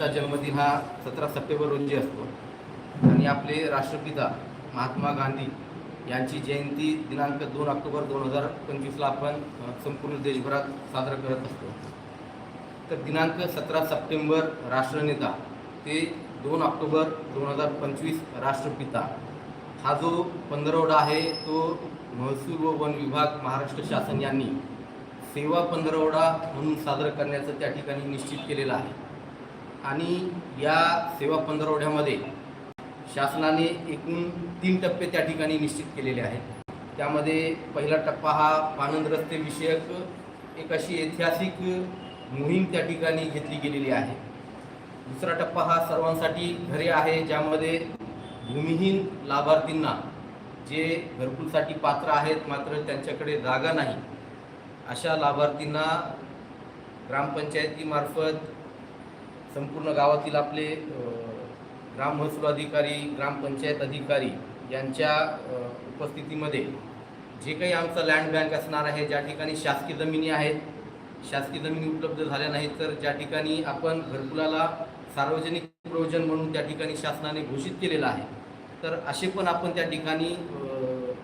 चा जन्मदिन हा सतरा सप्टेंबर रोजी असतो. आणि आपले राष्ट्रपिता महात्मा गांधी यांची जयंती दिनांक दोन ऑक्टोबर दोन हजार पंचवीसला आपण संपूर्ण देशभरात साजरा करत असतो. तर दिनांक सतरा सप्टेंबर राष्ट्रनेता ते दोन ऑक्टोबर दोन हजार पंचवीस राष्ट्रपिता. हा जो पंधरवडा आहे तो महसूल व वन विभाग महाराष्ट्र शासन यांनी सेवा पंधरवडा म्हणून साजरा करण्याचं त्या ठिकाणी निश्चित केलेलं आहे. आणि या सेवा पंधरवड्यामध्ये शासनाने एकूण तीन टप्पे त्या ठिकाणी निश्चित केलेले आहेत. त्यामध्ये पहिला टप्पा हा पानंद रस्ते विषयक एक अशी ऐतिहासिक मोहीम त्या ठिकाणी घेतली गेलेली आहे. दुसरा टप्पा हा सर्वांसाठी घरे आहे ज्यामध्ये भूमिहीन लाभार्थींना जे घरकुलसाठी पात्र आहेत मात्र त्यांच्याकडे जागा नाही अशा लाभार्थींना ग्रामपंचायतीमार्फत संपूर्ण गावातील आपले ग्राम महसूल अधिकारी ग्रामपंचायत अधिकारी यांच्या उपस्थितीमध्ये जे काही आमचा लँड बँक असणार आहे ज्या ठिकाणी शासकीय जमिनी आहेत शासकीय जमिनी उपलब्ध झाल्या नाहीत तर ज्या ठिकाणी आपण घरकुलाला सार्वजनिक प्रयोजन म्हणून त्या ठिकाणी शासनाने घोषित केलेलं आहे तर असे पण आपण त्या ठिकाणी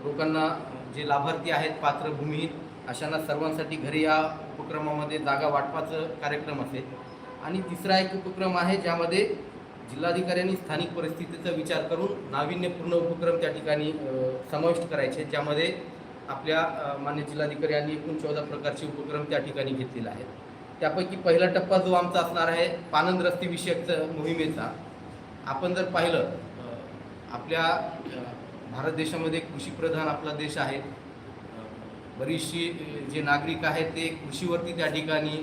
लोकांना जे लाभार्थी आहेत पात्र भूमिहीन अशांना सर्वांसाठी घरी या उपक्रमामध्ये जागा वाटपाचं कार्यक्रम असेल आणि तिसरा एक उपक्रम आहे ज्यामध्ये जिल्हाधिकाऱ्यांनी स्थानिक परिस्थितीचा विचार करून नाविन्यपूर्ण उपक्रम त्या ठिकाणी समाविष्ट करायचे ज्यामध्ये आपल्या मान्य जिल्हाधिकारी यांनी एकूण चौदा प्रकारचे उपक्रम त्या ठिकाणी घेतलेला आहे त्यापैकी पहिला टप्पा जो आमचा असणार आहे पानंद रस्ते विषयक मोहिमेचा. आपण जर पाहिलं आपल्या भारत देशामध्ये कृषीप्रधान आपला देश आहे. बरीचशी जे नागरिक आहेत ते कृषीवरती त्या ठिकाणी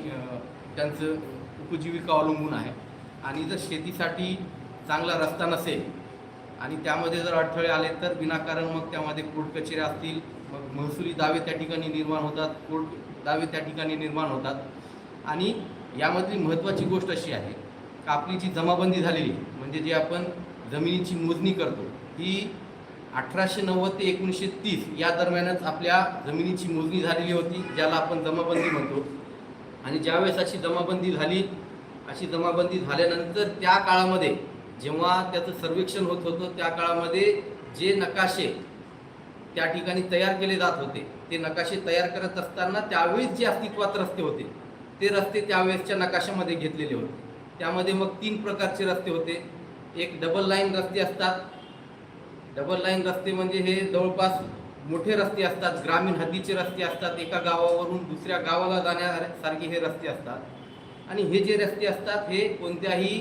त्यांचं उपजीविका अवलंबून आहे. आणि जर शेतीसाठी चांगला रस्ता नसेल आणि त्यामध्ये जर अडथळे आले तर विनाकारण मग त्यामध्ये कोर्ट कचेऱ्या असतील मग महसुली दावे त्या ठिकाणी निर्माण होतात कोर्ट दावे त्या ठिकाणी निर्माण होतात. आणि यामधली महत्त्वाची गोष्ट अशी आहे का आपली जी जमाबंदी झालेली म्हणजे जे आपण जमिनीची मोजणी करतो ही अठराशे नव्वद ते एकोणीसशे तीस या दरम्यानच आपल्या जमिनीची मोजणी झालेली होती ज्याला आपण जमाबंदी म्हणतो. आणि ज्यावेळेस अशी जमाबंदी झाली अशी जमाबंदी झाल्यानंतर त्या काळामध्ये जेव्हा त्याचं सर्वेक्षण होत होतं त्या काळामध्ये जे नकाशे त्या ठिकाणी तयार केले जात होते ते नकाशे तयार करत असताना त्यावेळेस जे अस्तित्वात रस्ते होते ते रस्ते त्यावेळेसच्या नकाशामध्ये घेतलेले होते. त्यामध्ये मग तीन प्रकारचे रस्ते होते. एक डबल लाईन रस्ते असतात. डबल लाईन रस्ते म्हणजे हे जवळपास मोठे रस्ते असतात ग्रामीण हद्दीचे रस्ते असतात एका गावावरून दुसऱ्या गावाला जाण्यासारखे हे रस्ते असतात. आणि हे जे रस्ते असतात हे कोणत्याही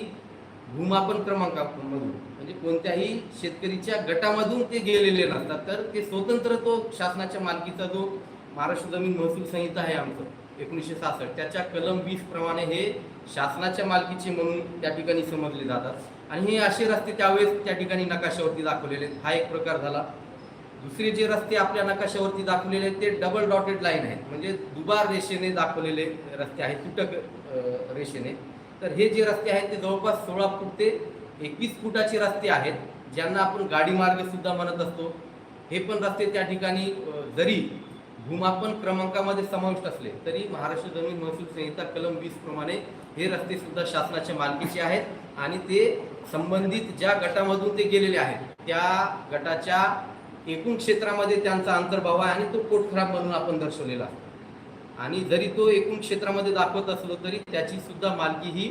भूमापन क्रमांकामधून म्हणजे कोणत्याही शेतकरीच्या गटामधून ते गेलेले नसतात. तर ते स्वतंत्र तो शासनाच्या मालकीचा जो महाराष्ट्र जमीन महसूल संहिता आहे आमचं एकोणीसशे सहासष्ट त्याच्या कलम वीस प्रमाणे हे शासनाच्या मालकीचे म्हणून त्या ठिकाणी समजले जातात. आणि हे असे रस्ते त्यावेळेस त्या ठिकाणी नकाशावरती दाखवलेले हा एक प्रकार झाला. दुसरे जे रस्ते आपल्या नकाशावरती दाखवलेले आहेत ते डबल डॉटेड लाईन आहेत. म्हणजे दुबार रेषेने दाखवलेले रस्ते आहेत तुटक रेषेने. तर हे जे रस्ते आहेत ते जवळपास सोळा फूट ते एकवीस फुटाचे रस्ते आहेत ज्यांना आपण गाडी मार्ग सुद्धा म्हणत असतो. हे पण रस्ते त्या ठिकाणी जरी भूमापन क्रमांकामध्ये समाविष्ट असले तरी महाराष्ट्र जमीन महसूल संहिता कलम वीस प्रमाणे हे रस्ते सुद्धा शासनाच्या मालकीचे आहेत. आणि ते संबंधित ज्या गटामधून ते गेलेले आहेत त्या गटाच्या एकूण क्षेत्रामध्ये त्यांचा अंतर्भाव आहे आणि तो पोटखराब म्हणून आपण दर्शवलेला आणि जरी तो एकूण क्षेत्रामध्ये दाखवत असलो तरी त्याची सुद्धा मालकी ही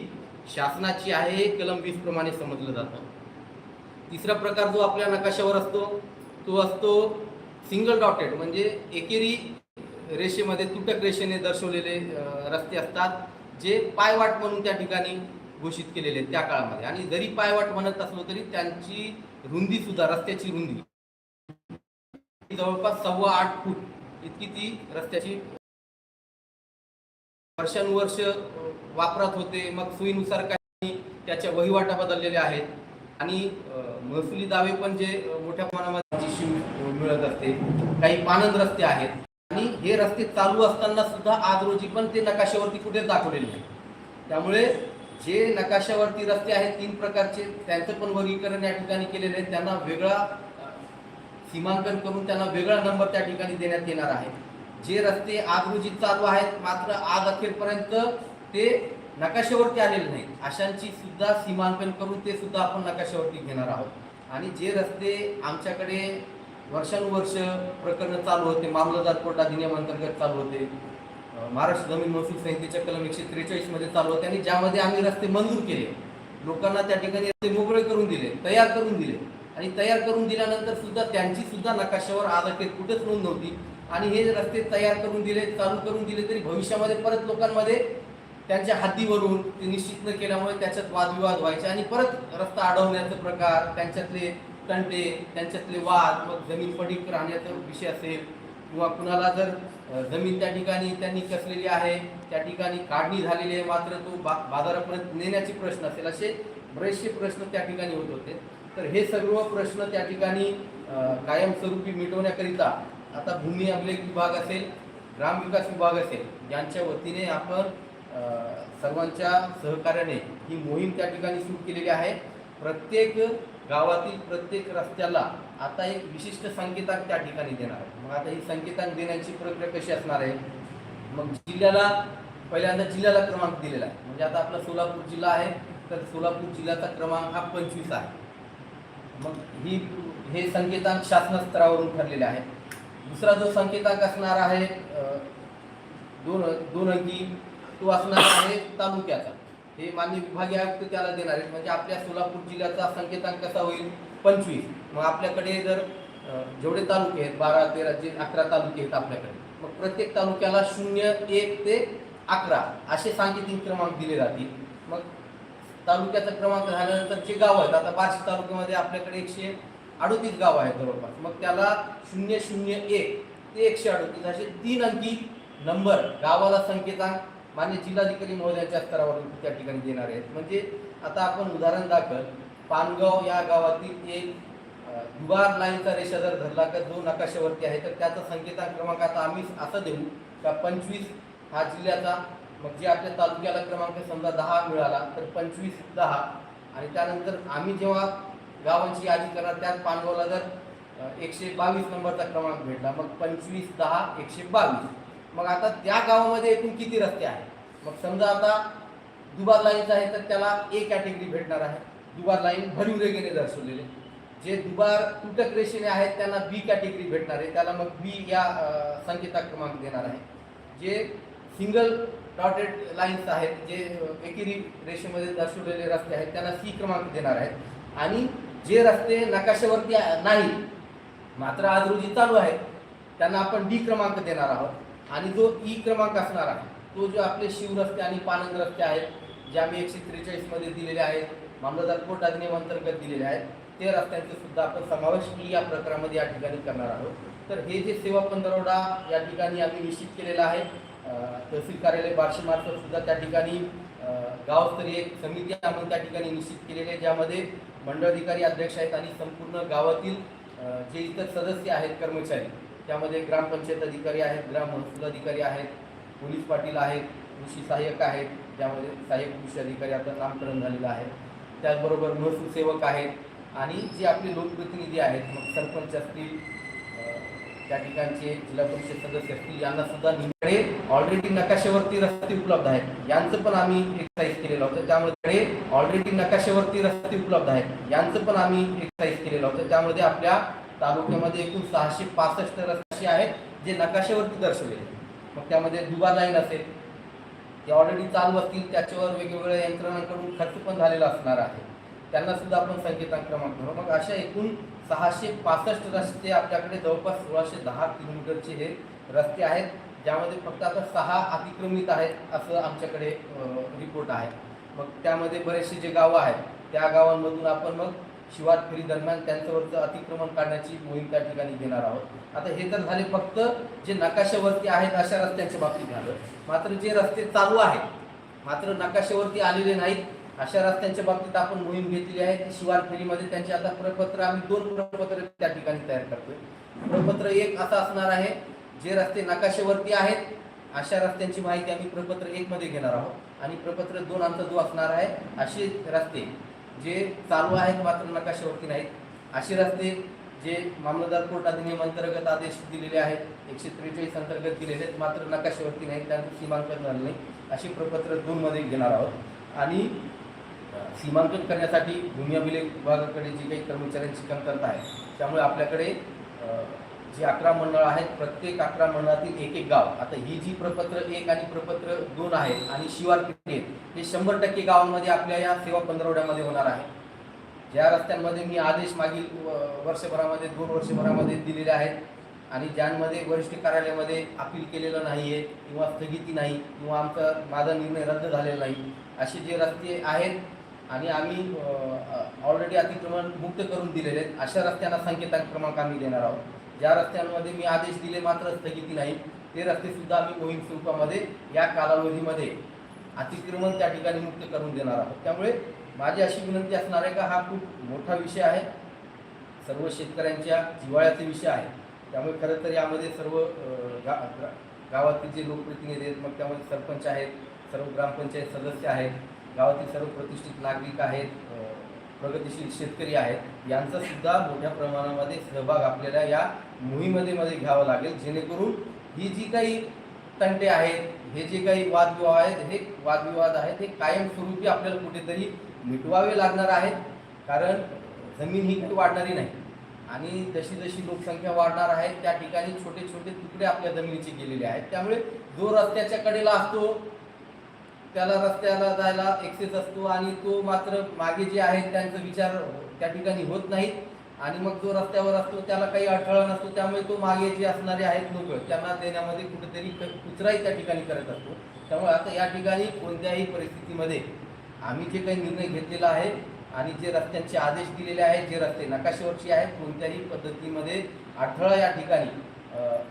शासनाची आहे हे कलम वीस प्रमाणे समजलं जातं. तिसरा प्रकार जो आपल्या नकाशावर असतो तो असतो सिंगल डॉटेड म्हणजे एकेरी रेषेमध्ये तुटक रेषेने दर्शवलेले रस्ते असतात जे पायवाट म्हणून त्या ठिकाणी घोषित केलेले त्या काळामध्ये. आणि जरी पायवाट म्हणत असलो तरी त्यांची रुंदी सुद्धा रस्त्याची रुंदी जवळपास सव्वा आठ फूट इतकी ती रस्त्याची वर्षानुवर्ष वापरात होते. मग सोयीनुसार काही त्याच्या वहिवाटा बदललेल्या आहेत. आणि महसुली दावे पण जे मोठ्या प्रमाणामध्ये शिव मिळत असते. काही पानंद रस्ते आहेत. आणि हे रस्ते चालू असताना सुद्धा आज रोजी पण ते नकाशावरती कुठेच दाखवलेले नाही. त्यामुळे जे नकाशावरती रस्ते आहेत तीन प्रकारचे त्यांचं पण वर्गीकरण या ठिकाणी केलेले आहे. त्यांना वेगळा सीमांकन करून त्यांना वेगळा नंबर त्या ठिकाणी देण्यात येणार आहे. जे रस्ते आज रोजी चालू आहेत मात्र आज अखेरपर्यंत ते नकाशावरती आलेले नाहीत. अशांची सुद्धा सीमांकन करून ते सुद्धा आपण नकाशावरती घेणार आहोत. आणि जे रस्ते आमच्याकडे वर्षानुवर्ष प्रकरणं चालू होते मामलतदार कोर्ट अधिनियमांतर्गत चालू होते महाराष्ट्र जमीन महसूल संहितेच्या कलम एकशे त्रेचाळीसमध्ये चालू होते आणि ज्यामध्ये आम्ही रस्ते मंजूर केले. लोकांना त्या ठिकाणी रस्ते मोकळे करून दिले तयार करून दिले. आणि तयार करून दिल्यानंतर सुद्धा त्यांची सुद्धा नकाशावर आधार कुठेच नोंद नव्हती. आणि हे रस्ते तयार करून दिले चालू करून दिले तरी भविष्यामध्ये परत लोकांमध्ये त्यांच्या हातीवरून ते निश्चित न केल्यामुळे त्याच्यात वादविवाद व्हायचे. आणि परत रस्ता अडवण्याचा प्रकार त्यांच्यातले तंटे त्यांच्यातले वाद मग जमीन पडीक राहण्याचा विषय असेल किंवा कुणाला जर जमीन त्या ठिकाणी त्यांनी कसलेली आहे त्या ठिकाणी काढणी झालेली आहे मात्र तो बा बाजारापर्यंत नेण्याचे प्रश्न असेल असे बरेचसे प्रश्न त्या ठिकाणी होत होते. तर हे सर्व प्रश्न त्या ठिकाणी कायमस्वरूपी मिटवण्याकरिता आता भूमी अभिलेख विभाग असेल ग्रामविकास विभाग असेल यांच्या वतीने आपण सर्वांच्या सहकार्याने ही मोहीम त्या ठिकाणी सुरू केलेली आहे. प्रत्येक गावातील प्रत्येक रस्त्याला आता एक विशिष्ट संकेतांक त्या ठिकाणी देणार आहे. मग आता ही संकेतांक देण्याची प्रक्रिया कशी असणार आहे? मग जिल्ह्याला पहिल्यांदा जिल्ह्याला क्रमांक दिलेला आहे. म्हणजे आता आपला सोलापूर जिल्हा आहे तर सोलापूर जिल्ह्याचा क्रमांक हा पंचवीस आहे. मग ही हे संकेतांक शासन स्तरावरून ठरलेले आहे दुसरा जो संकेतांक असणार आहे दोन दोन अंकी तो असणार आहे तालुक्याचा. हे मान्य विभागीय आयुक्त त्याला देणार आहेत. म्हणजे आपल्या सोलापूर जिल्ह्याचा संकेतांक कसा होईल? पंचवीस. मग आपल्याकडे जर जेवढे तालुके आहेत बारा तेरा जे अकरा तालुके आहेत आपल्याकडे मग प्रत्येक तालुक्याला शून्य एक ते अकरा असे सांकेतिक क्रमांक दिले जातील. मग तालुक्याचा क्रमांक झाल्यानंतर जे गाव आहेत आता बार्शी तालुक्यामध्ये आपल्याकडे एकशे अडोतीस गाव आहेत जवळपास. मग त्याला शून्य शून्य एक ते एकशे अडोतीस असे तीन अंकी नंबर गावाला संकेतांक मान्य जिल्हाधिकारी महोदयाच्या स्तरावरून त्या ठिकाणी देणार आहेत. म्हणजे आता आपण उदाहरण दाखल. पानगाव या गावातील एक दुबार लाईनचा रेषा जर धरला तर जो नकाशावरती आहे तर त्याचा संकेतांक क्रमांक आता आम्ही असं देऊ का पंचवीस हा जिल्ह्याचा मग जे आपल्या तालुक्याला क्रमांक समजा दहा मिळाला तर पंचवीस दहा. आणि त्यानंतर आम्ही जेव्हा गावांची यादी करणार त्यात पानगावला जर एकशे बावीस नंबरचा क्रमांक भेटला मग पंचवीस दहा एकशे बावीस. मग आता त्या गावामध्ये एकूण किती रस्ते आहेत? मग समजा आता दुबार लाईनचा आहे तर त्याला ए कॅटेगरी भेटणार आहे. दुबार लाईन भरीव रेगेने दर्शवलेले. जे दुबार तुटक रेषेने आहेत त्यांना बी कॅटेगरी भेटणार आहे. त्याला मग बी या संकेता क्रमांक देणार आहे. जे सिंगल डॉटेड लाईन्स आहेत जे एकेरी रेषेमध्ये दर्शवलेले रस्ते आहेत त्यांना सी क्रमांक देणार आहेत. आणि जे रस्ते नकाशावरती नाही मात्र आज रोजी चालू आहेत त्यांना आपण डी क्रमांक देणार आहोत. आणि जो ई क्रमांक असणार आहे तो जो आपले शिवरस्ते आणि पानंद रस्ते आहेत जे आम्ही एकशे त्रेचाळीसमध्ये दिलेले आहेत मामलदार कोर्ट अधिनियम अंतर्गत दिलेले आहेत ते रस्त्यांचे सुद्धा आपण समावेश ई या प्रकारामध्ये या ठिकाणी करणार आहोत. तर हे जे सेवा पंधरवडा या ठिकाणी आम्ही निश्चित केलेला आहे तहसील कार्यालय बार्शीमार्फत सुद्धा त्या ठिकाणी गावस्तरीय एक समिती आपण त्या ठिकाणी निश्चित केलेली आहे ज्यामध्ये मंडळाधिकारी अध्यक्ष आहेत आणि संपूर्ण गावातील जे इतर सदस्य आहेत कर्मचारी त्यामध्ये ग्रामपंचायत अधिकारी आहेत ग्राम महसूल अधिकारी आहेत पोलीस पाटील आहेत कृषी सहाय्यक आहेत ज्यामध्ये सहाय्यक कृषी अधिकारी आता नामकरण झालेलं आहे. त्याचबरोबर महसूल सेवक आहेत आणि जे आपले लोकप्रतिनिधी आहेत मग सरपंच असतील त्या ठिकाणचे जिल्हा परिषद सदस्य असतील यांना सुद्धा निकडे ऑलरेडी नकाशावरती रस्ते उपलब्ध आहेत. यांचं पण आम्ही एक्सरसाइज केलेलं होतं. त्यामध्ये ऑलरेडी नकाशावरती रस्ते उपलब्ध आहेत. यांचं पण आम्ही एक्सरसाइज केलेलं होतं. त्यामध्ये आपल्या तालुक्यामध्ये एकूण सहाशे पासष्ट रस्ते आहेत जे नकाशावरती दर्शवलेले मग त्यामध्ये दुबा लाईन असेल ते ऑलरेडी चालू असतील त्याच्यावर वेगवेगळ्या यंत्रणांकडून खर्च पण झालेला असणार आहे. त्यांना सुद्धा आपण संकेतांक क्रमांक मग अशा एकूण सहाशे पासष्ट रस्ते आपल्याकडे जवळपास सोळाशे दहा किलोमीटरचे हे रस्ते आहेत. ज्यामध्ये फक्त आता सहा अतिक्रमित आहेत असं आमच्याकडे रिपोर्ट आहे. मग त्यामध्ये बरेचसे जे गावं आहेत त्या गावांमधून आपण मग शिवार फेरी दरम्यान त्यांच्यावरचं अतिक्रमण काढण्याची मोहीम त्या ठिकाणी घेणार आहोत. आता हे तर झाले फक्त जे नकाशावरती आहेत अशा रस्त्यांच्या बाबतीत झालं. मात्र जे रस्ते चालू आहेत मात्र नकाशावरती आलेले नाहीत अशा रस्त्यांच्या बाबतीत आपण मोहीम घेतलेली आहे शिवार फेरीमध्ये त्यांचे आता प्रपत्र आम्ही दोन प्रपत्र त्या ठिकाणी तयार करतोय. प्रपत्र एक असं असणार आहे जे रस्ते नकाशेवरती आहेत अशा रस्त्यांची माहिती आम्ही प्रपत्र एक मध्ये घेणार आहोत. आणि प्रपत्र दोन आमचा जो असणार आहे असे रस्ते जे चालू आहेत मात्र नकाशावरती नाहीत. असे रस्ते जे मामलदार कोर्ट अधिनियम अंतर्गत आदेश दिलेले आहेत एकशे त्रेचाळीस अंतर्गत दिलेले आहेत मात्र नकाशावरती नाहीत त्यांचं सीमांकन झालं नाही. असे प्रपत्र दोनमध्ये घेणार आहोत. आणि सीमांकन करण्यासाठी भूमी अभिलेख विभागाकडे जी काही कर्मचाऱ्यांची कमतरता आहे त्यामुळे आपल्याकडे जी अकरा मंडळं आहेत प्रत्येक अकरा मंडळातील एक एक गाव. आता ही जी प्रपत्र एक आणि प्रपत्र दोन आहेत आणि शिवार आहेत हे शंभर टक्के गावांमध्ये आपल्या या सेवा पंधरवड्यामध्ये होणार आहे. ज्या रस्त्यांमध्ये मी आदेश मागील व- वर्षभरामध्ये दोन वर्षभरामध्ये दिलेले आहेत आणि ज्यांमध्ये वरिष्ठ कार्यालयामध्ये अपील केलेलं नाही आहे किंवा स्थगिती नाही किंवा आमचा माझा निर्णय रद्द झालेला नाही असे जे रस्ते आहेत आणि आम्ही ऑलरेडी अतिक्रमण मुक्त करून दिलेले आहेत. अशा रस्त्यांना संकेतांक क्रमांक आम्ही देणार आहोत. ज्या रस्त्यांमध्ये मी आदेश दिले मात्र स्थगिती नाही ते रस्तेसुद्धा आम्ही मोहीम स्वरूपामध्ये या कालावधीमध्ये अतिक्रमण त्या ठिकाणी मुक्त करून देणार आहोत. त्यामुळे माझी अशी विनंती असणार आहे का हा खूप मोठा विषय आहे. सर्व शेतकऱ्यांच्या जिवाळ्याचे विषय आहे. त्यामुळे खरं तर यामध्ये सर्व गा गा- गावातील जे लोकप्रतिनिधी आहेत मग त्यामध्ये सरपंच आहेत सर्व ग्रामपंचायत सदस्य आहेत गावातील सर्व प्रतिष्ठित नागरिक आहेत प्रगतिशील शेतकरी आहेत यांचा सुद्धा मोठ्या प्रमाणामध्ये सहभाग आपल्याला या मोहिमेमध्ये मध्ये घ्यावा लागेल. जेणेकरून ही जी काही तंटे आहेत हे जे काही वादविवाद आहेत हे वादविवाद आहेत हे कायमस्वरूपी आपल्याला कुठेतरी मिटवावे लागणार आहेत. कारण जमीन ही वाढणारी नाही. आणि जशी जशी लोकसंख्या वाढणार आहे त्या ठिकाणी छोटे छोटे तुकडे आपल्या जमिनीचे गेलेले आहेत. त्यामुळे जो रस्त्याच्या कडेला असतो त्याला रस्त्याला जायला एक्सेस असतो आणि तो मात्र मागे जे आहे त्यांचा विचार त्या ठिकाणी होत नाहीत. आणि मग जो रस्त्यावर असतो त्याला काही अडथळा नसतो. त्यामुळे तो मागे जे असणारे आहेत लोक त्यांना देण्यामध्ये कुठेतरी क- कुचराही त्या ठिकाणी करत असतो. त्यामुळे आता या ठिकाणी कोणत्याही परिस्थितीमध्ये आम्ही जे काही निर्णय घेतलेला आहे आणि जे रस्त्यांचे आदेश दिलेले आहेत जे रस्ते नकाशेवरचे आहेत कोणत्याही पद्धतीमध्ये अडथळा या ठिकाणी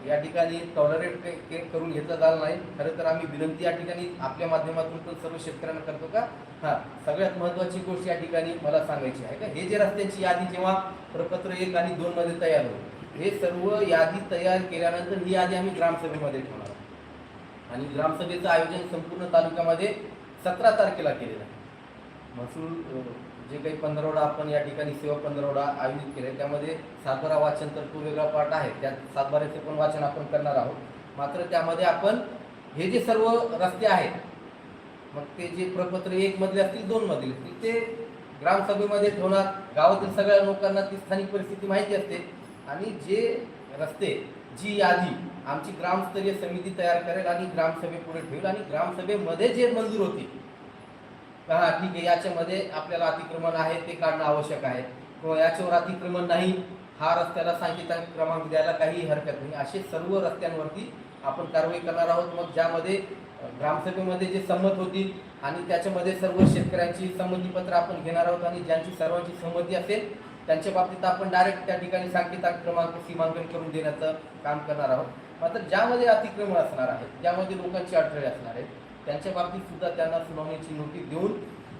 या ठिकाणी टॉलरेट करून घेतलं जाणार नाही. खरं तर आम्ही विनंती या ठिकाणी आपल्या माध्यमातून पण सर्व शेतकऱ्यांना करतो का? हां सगळ्यात महत्त्वाची गोष्ट या ठिकाणी मला सांगायची आहे का? हे जे रस्त्यांची यादी जेव्हा प्रपत्र एक आणि दोनमध्ये तयार होईल हे सर्व यादी तयार केल्यानंतर ही यादी आम्ही ग्रामसभेमध्ये ठेवणार आणि ग्रामसभेचं आयोजन संपूर्ण तालुक्यामध्ये सतरा तारखेला केलेलं आहे. महसूल जे काही पंधरवडा आपण या ठिकाणी सेवा पंधरवडा आयोजित केले त्यामध्ये सातबारा वाचन तर तो वेगळा पाठ आहे. त्यात सातबाऱ्याचे पण वाचन आपण करणार आहोत. मात्र त्यामध्ये आपण हे जे सर्व रस्ते आहेत मग ते जे प्रपत्र एक मधले असतील दोन मधील असतील ते ग्रामसभेमध्ये ठेवणार गावातील सगळ्या लोकांना ती स्थानिक परिस्थिती माहिती असते. आणि जे रस्ते जी यादी आमची ग्रामस्तरीय समिती तयार करेल आणि ग्रामसभेपुढे ठेवेल. आणि ग्रामसभेमध्ये जे मंजूर होतील हा ठीक आहे याच्यामध्ये आपल्याला अतिक्रमण आहे ते काढणं आवश्यक आहे. किंवा याच्यावर अतिक्रमण नाही हा रस्त्याला सांगितला क्रमांक द्यायला काही हरकत नाही. असे सर्व रस्त्यांवरती आपण कारवाई करणार आहोत. मग ज्यामध्ये ग्रामसभेमध्ये जे संमत होतील आणि त्याच्यामध्ये सर्व शेतकऱ्यांची संमतीपत्र आपण घेणार आहोत आणि ज्यांची सर्वांची संमती असेल त्यांच्या बाबतीत आपण डायरेक्ट त्या ठिकाणी सांकेता क्रमांक सीमांकन करून देण्याचं काम करणार आहोत. मात्र ज्यामध्ये अतिक्रमण असणार आहे ज्यामध्ये लोकांची अडथळे असणार आहेत त्यांच्या बाबतीत सुद्धा त्यांना सुनावणीची नोटीस देऊन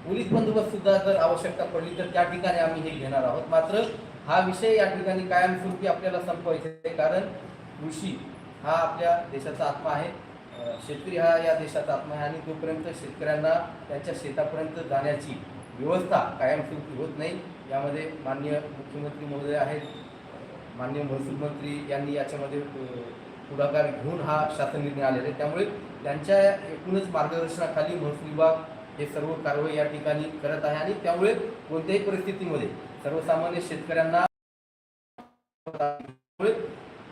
पोलीस बंदोबस्त सुद्धा जर आवश्यकता पडली तर त्या ठिकाणी आम्ही हे घेणार आहोत. मात्र हा विषय या ठिकाणी कायमस्वरूपी आपल्याला संपवायचा आहे कारण कृषी हा आपल्या देशाचा आत्मा आहे. शेतकरी हा या देशाचा आत्मा आहे आणि तोपर्यंत शेतकऱ्यांना त्यांच्या शेतापर्यंत जाण्याची व्यवस्था कायमस्वरूपी होत नाही. यामध्ये माननीय मुख्यमंत्री महोदय आहेत. माननीय महसूल मंत्री यांनी याच्यामध्ये पुढाकार घेऊन हा शासन निर्णय आलेला आहे. त्यामुळे त्यांच्या एकूणच मार्गदर्शनाखाली महसूल विभाग हे सर्व कारवाई या ठिकाणी करत आहे आणि त्यामुळे कोणत्याही परिस्थितीमध्ये सर्वसामान्य शेतकऱ्यांना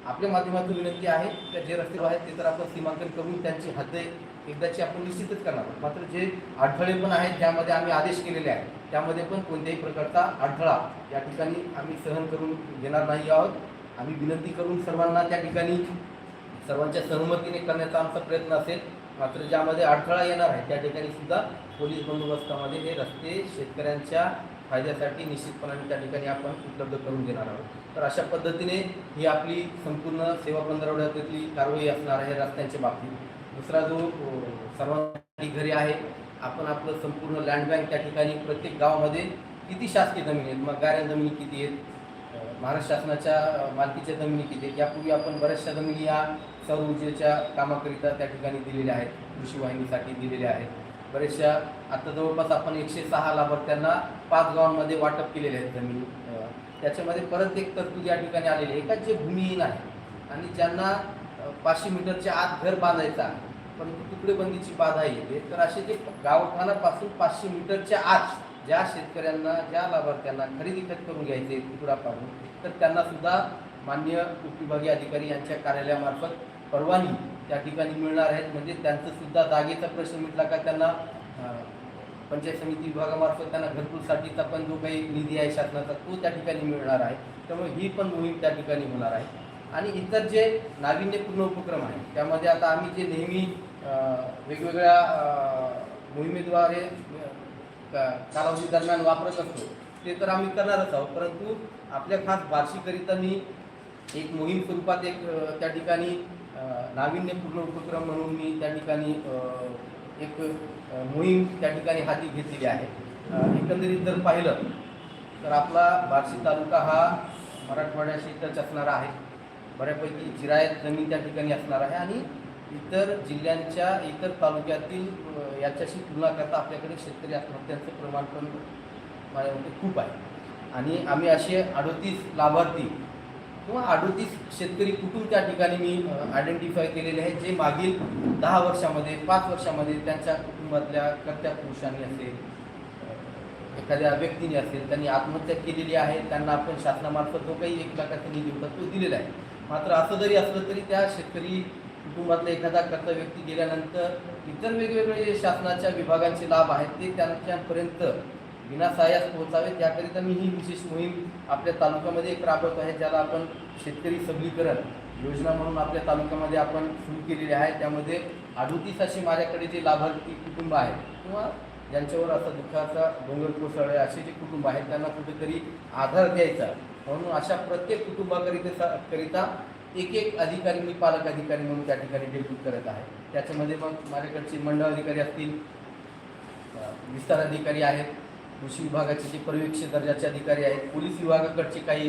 आपल्या माध्यमातून विनंती आहे त्या जे रस्ते आहेत ते तर आपण सीमांकन करून त्यांची हद्द एकदाची आपण निश्चितच करणार आहोत. मात्र जे अडथळे पण आहेत ज्यामध्ये आम्ही आदेश केलेले आहेत त्यामध्ये पण कोणत्याही प्रकारचा अडथळा या ठिकाणी आम्ही सहन करून घेणार नाही आहोत. आम्ही विनंती करून सर्वांना त्या ठिकाणी सर्वांच्या सहमतीने करण्याचा आमचा प्रयत्न असेल. मात्र ज्यामध्ये अडथळा येणार आहे त्या ठिकाणी सुद्धा पोलीस बंदोबस्तामध्ये हे रस्ते शेतकऱ्यांच्या फायद्यासाठी निश्चितपणाने त्या ठिकाणी आपण उपलब्ध करून देणार आहोत. तर अशा पद्धतीने ही आपली संपूर्ण सेवा पंधरवड्यातली कारवाई असणार आहे रस्त्यांच्या बाबतीत. दुसरा जो सर्वांसाठी घरी आहे आपण आपलं संपूर्ण लँड बँक त्या ठिकाणी प्रत्येक गावामध्ये किती शासकीय जमीन आहेत मग गाऱ्या जमिनी किती आहेत महाराष्ट्र शासनाच्या मालकीच्या जमिनी किती यापूर्वी आपण बऱ्याचशा जमिनी या सौर ऊर्जेच्या कामाकरिता त्या ठिकाणी दिलेल्या आहेत. कृषी वाहिनीसाठी दिलेल्या आहेत. बरेचशा आता जवळपास आपण एकशे सहा लाभार्थ्यांना पाच गावांमध्ये वाटप केलेले आहेत जमिनी. त्याच्यामध्ये परत एक तरतूद या ठिकाणी आलेली आहे. का जे भूमिहीन आहे आणि ज्यांना पाचशे मीटरच्या आत घर बांधायचं आहे परंतु तुकडेबंदीची बाधा येते तर असे जे गावठाणापासून पाचशे मीटरच्या आत ज्या शेतकऱ्यांना ज्या लाभार्थ्यांना खरेदी खत करून घ्यायचे तुकडा पाडून तर त्यांना सुद्धा मान्य उपविभागीय अधिकारी यांच्या कार्यालयामार्फत परवानगी त्या ठिकाणी मिळणार आहेत म्हणजे त्यांचं सुद्धा जागेचा प्रश्न मिटला का त्यांना पंचायत समिती विभागामार्फत त्यांना घरकुलसाठीचा पण जो काही निधी आहे शासनाचा तो त्या ठिकाणी मिळणार आहे. त्यामुळे ही पण मोहीम त्या ठिकाणी होणार आहे. आणि इतर जे नाविन्यपूर्ण उपक्रम आहे त्यामध्ये आता आम्ही जे नेहमी वेगवेगळ्या मोहिमेद्वारे का- कालावधी दरम्यान वापरत असतो ते तर आम्ही करणारच आहोत. परंतु आपल्या खास बार्शीकरिता मी एक मोहीम स्वरूपात एक त्या ठिकाणी नाविन्यपूर्ण उपक्रम म्हणून मी त्या ठिकाणी एक मोहीम त्या ठिकाणी हाती घेतलेली आहे. एकंदरीत जर पाहिलं तर आपला बार्शी तालुका हा मराठवाड्याशी टच असणारा आहे. बऱ्यापैकी जिरायत जमीन त्या ठिकाणी असणार आहे आणि इतर जिल्ह्यांच्या इतर तालुक्यातील याच्याशी तुलना करता आपल्याकडे शेतकरी आत्महत्यांचं प्रमाण पण माझ्या खूप आहे. आणि आम्ही असे अडोतीस लाभार्थी किंवा अडोतीस शेतकरी कुटुंब त्या ठिकाणी मी आयडेंटिफाय केलेले आहेत जे मागील दहा वर्षामध्ये पाच वर्षामध्ये त्यांच्या कुटुंबातल्या कर्त्या पुरुषांनी असेल एखाद्या व्यक्तीने असेल त्यांनी आत्महत्या केलेली आहे त्यांना आपण शासनामार्फत जो काही एक लाखाचा निधी होता तो दिलेला आहे. मात्र असं जरी असलं तरी त्या शेतकरी कुटुंबातला एखादा कर्ता व्यक्ती गेल्यानंतर इतर वेगवेगळे जे शासनाच्या विभागांचे लाभ आहेत ते त्यांच्यापर्यंत विनासायास पोहोचावेत याकरिता मी ही विशेष मोहीम आपल्या तालुक्यामध्ये एक राबवत आहे ज्याला आपण शेतकरी सबलीकरण योजना म्हणून आपल्या तालुक्यामध्ये आपण सुरू केलेली आहे. त्यामध्ये अडोतीस असे माझ्याकडे जे लाभार्थी कुटुंब आहेत किंवा ज्यांच्यावर असा दुःखाचा डोंगर कोसळले असे जे कुटुंब आहेत त्यांना कुठेतरी आधार द्यायचा. म्हणून अशा प्रत्येक कुटुंबाकरिता करिता एक एक अधिकारी मी पालक अधिकारी म्हणून त्या ठिकाणी डेप्यूट करत आहे. त्याच्यामध्ये मग माझ्याकडचे मंडळ अधिकारी असतील विस्तार अधिकारी आहेत कृषी विभागाचे जे पर्यवेक्षक दर्जाचे अधिकारी आहेत पोलीस विभागाकडचे काही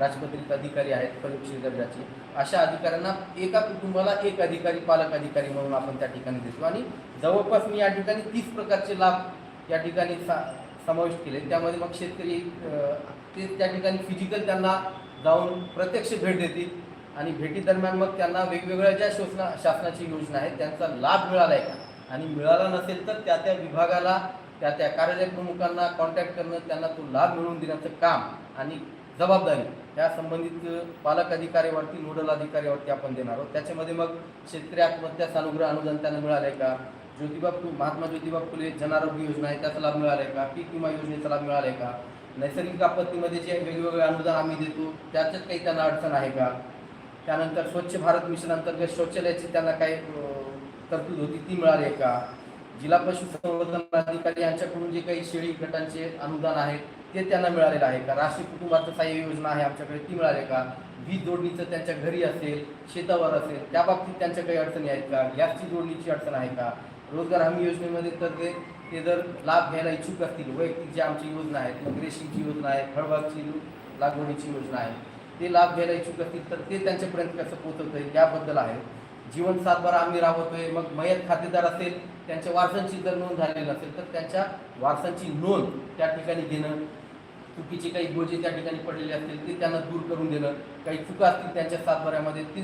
राजपत्रित अधिकारी आहेत पर्यवेक्षक दर्जाचे अशा अधिकाऱ्यांना एका कुटुंबाला एक अधिकारी पालक अधिकारी म्हणून आपण त्या ठिकाणी देतो. आणि जवळपास मी या ठिकाणी तीस प्रकारचे लाभ या ठिकाणी सा समाविष्ट केले. त्यामध्ये मग शेतकरी ते त्या ठिकाणी फिजिकल त्यांना जाऊन प्रत्यक्ष भेट देतील आणि भेटीदरम्यान मग त्यांना वेगवेगळ्या ज्या शोषणा शासनाची योजना आहेत त्यांचा लाभ मिळाला आहे का आणि मिळाला नसेल तर त्या त्या विभागाला त्या त्या कार्यालय प्रमुखांना कॉन्टॅक्ट करणं त्यांना तो लाभ मिळवून देण्याचं काम आणि जबाबदारी या संबंधित पालक अधिकाऱ्यावरती नोडल अधिकाऱ्यावरती आपण देणार आहोत. त्याच्यामध्ये मग शेतकरी आत्महत्या सानुग्रह अनुदान त्यांना मिळालंय का? ज्योतिबा फु महात्मा ज्योतिबा फुले जन आरोग्य योजना आहे त्याचा लाभ मिळालाय का? पीक विमा योजनेचा लाभ मिळालाय का? नैसर्गिक आपत्तीमध्ये जे वेगवेगळे अनुदान आम्ही देतो त्याच्यात काही त्यांना अडचण आहे का? त्यानंतर स्वच्छ भारत मिशन अंतर्गत शौचालयाची त्यांना काही तरतूद होती ती मिळाली आहे का? जिल्हा पशुसंवर्धन अधिकारी यांच्याकडून जे काही शेळी गटांचे अनुदान आहे ते त्यांना मिळालेलं आहे का? राष्ट्रीय कुटुंबाचं सहाय्य योजना आहे आमच्याकडे ती मिळाली का? वीज जोडणीचं त्यांच्या घरी असेल शेतावर असेल त्या बाबतीत त्यांच्या काही अडचणी आहेत का? गॅसची जोडणीची अडचण आहे का? रोजगार हमी योजनेमध्ये तर ते ते जर लाभ घ्यायला इच्छुक असतील वैयक्तिक जी आमची योजना आहेत मग रेशीमची योजना आहे फळबागची लागवडीची योजना आहे ते लाभ घ्यायला इच्छुक असतील तर ते त्यांच्यापर्यंत कसं पोहोचवतं आहे याबद्दल आहे. जीवन सातबारा आम्ही राबवतोय मग मयत खातेदार असेल त्यांच्या वारसांची जर नोंद झालेली असेल तर त्यांच्या वारसांची नोंद त्या ठिकाणी घेणं चुकीचे काही गोजे त्या ठिकाणी पडलेले असतील ते त्यांना दूर करून देणं काही चुका असतील त्यांच्या सातबाऱ्यामध्ये ती